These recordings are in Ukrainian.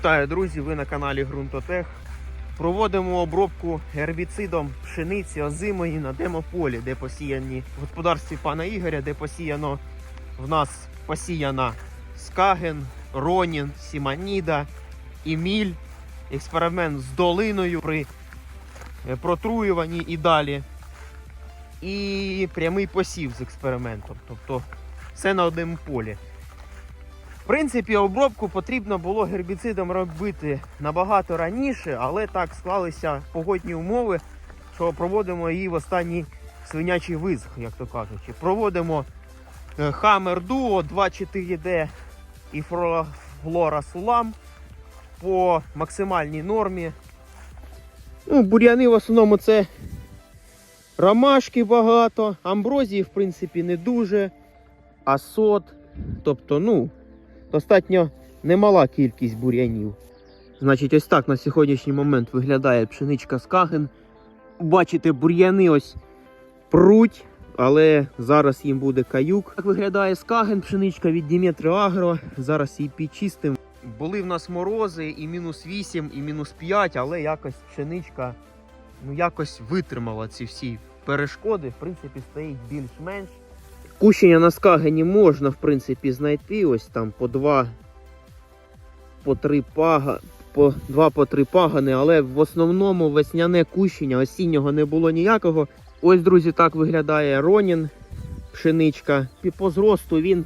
Вітаю, друзі! Ви на каналі Ґрунтотех. Проводимо обробку гербіцидом пшениці озимої на демополі, де посіяні в господарстві пана Ігоря, де посіяно в нас посіяна скаген, ронін, сіманіда, іміль, експеримент з долиною при е, протруюванні і далі. І прямий посів з експериментом. Тобто все на одному полі. Принципі, обробку потрібно було гербіцидом робити набагато раніше, але так склалися погодні умови, що проводимо її в останній свинячий визг, як то кажучи. Проводимо Hammer Duo 2,4D і Flora Sulam по максимальній нормі. Ну, бур'яни в основному це ромашки багато, амброзії, в принципі, не дуже, асот. Тобто, ну, достатньо немала кількість бур'янів. Значить, ось так на сьогоднішній момент виглядає пшеничка Скаген. Бачите, бур'яни ось пруть, але зараз їм буде каюк. Так виглядає Скаген, пшеничка від Діметри Агро. Зараз її підчистимо. Були в нас морози і мінус 8, і мінус 5, але якось пшеничка ну, якось витримала ці всі перешкоди. В принципі, стоїть більш-менш. Кущення на скагені можна, в принципі, знайти. Ось там по два, по три пага, по два по три пагани, але в основному весняне кущення, осіннього не було ніякого. Ось, друзі, так виглядає Ронін, пшеничка. І по зросту він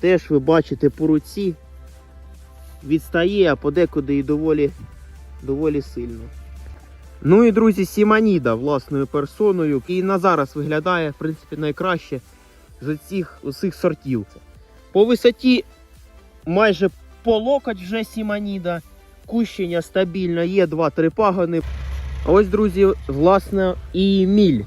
теж ви бачите по руці відстає, а подекуди і доволі, доволі сильно. Ну і друзі, Сіманіда власною персоною, і на зараз виглядає в принципі найкраще з цих усіх сортів. По висоті майже по локоть вже Сіманіда. Кущення стабільно, є 2-3 пагони. Ось, друзі, власне, і міль.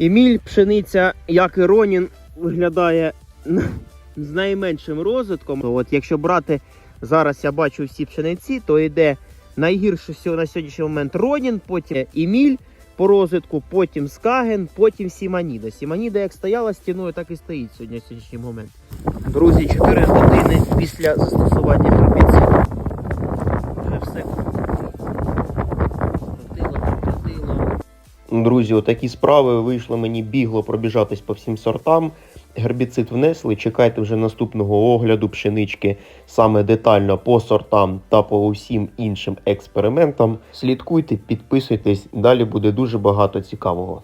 Еміль, пшениця, як і Ронін, виглядає з найменшим розвитком. От якщо брати зараз, я бачу всі пшениці, то йде найгірше всього на сьогоднішній момент Ронін, потім Еміль по розвитку, потім Скаген, потім Сіманіда. Сіманіда як стояла стіною, так і стоїть сьогодні в сьогоднішній момент. Друзі, 4 години після застосування гербіциду. Вже все крутило, крутило. Друзі, отакі справи вийшло мені бігло пробіжатись по всім сортам. Гербіцид внесли. Чекайте вже наступного огляду пшенички саме детально по сортам та по усім іншим експериментам. Слідкуйте, підписуйтесь, далі буде дуже багато цікавого.